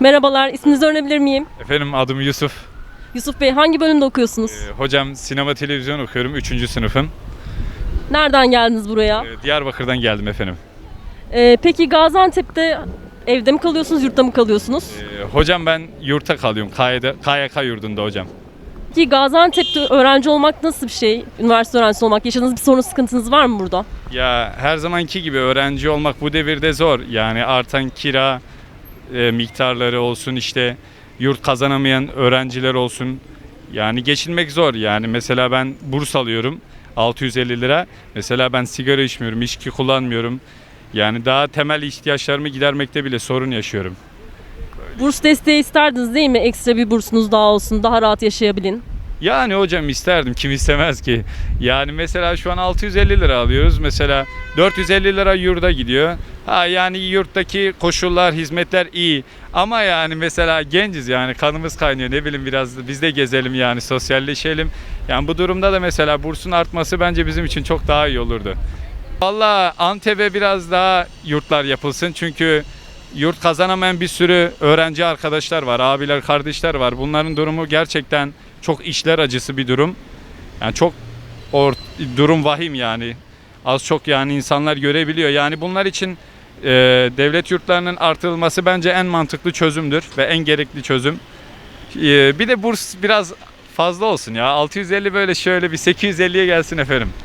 Merhabalar, isminizi öğrenebilir miyim? Efendim adım Yusuf. Yusuf Bey hangi bölümde okuyorsunuz? Ee, hocam sinema televizyon okuyorum 3. sınıfım. Nereden geldiniz buraya? Ee, Diyarbakır'dan geldim efendim. Ee, peki Gaziantep'te evde mi kalıyorsunuz, yurtta mı kalıyorsunuz? Ee, hocam ben yurtta kalıyorum. KYK yurdunda hocam. Peki Gaziantep'te öğrenci olmak nasıl bir şey? Üniversite öğrencisi olmak. Yaşadığınız bir sorun, sıkıntınız var mı burada? Ya her zamanki gibi öğrenci olmak bu devirde zor. Yani artan kira e, miktarları olsun işte yurt kazanamayan öğrenciler olsun. Yani geçinmek zor yani. Mesela ben burs alıyorum 650 lira. Mesela ben sigara içmiyorum, içki kullanmıyorum. Yani daha temel ihtiyaçlarımı gidermekte bile sorun yaşıyorum. Burs desteği isterdiniz değil mi? Ekstra bir bursunuz daha olsun, daha rahat yaşayabilin. Yani hocam isterdim kim istemez ki. Yani mesela şu an 650 lira alıyoruz. Mesela 450 lira yurda gidiyor. Ha yani yurttaki koşullar, hizmetler iyi. Ama yani mesela genciz yani kanımız kaynıyor. Ne bileyim biraz biz de gezelim yani sosyalleşelim. Yani bu durumda da mesela bursun artması bence bizim için çok daha iyi olurdu. Valla Antep'e biraz daha yurtlar yapılsın. Çünkü yurt kazanamayan bir sürü öğrenci arkadaşlar var, abiler, kardeşler var. Bunların durumu gerçekten çok işler acısı bir durum. Yani çok or, durum vahim yani. Az çok yani insanlar görebiliyor. Yani bunlar için e, devlet yurtlarının artırılması bence en mantıklı çözümdür ve en gerekli çözüm. E, bir de burs biraz fazla olsun ya. 650 böyle şöyle bir 850'ye gelsin efendim.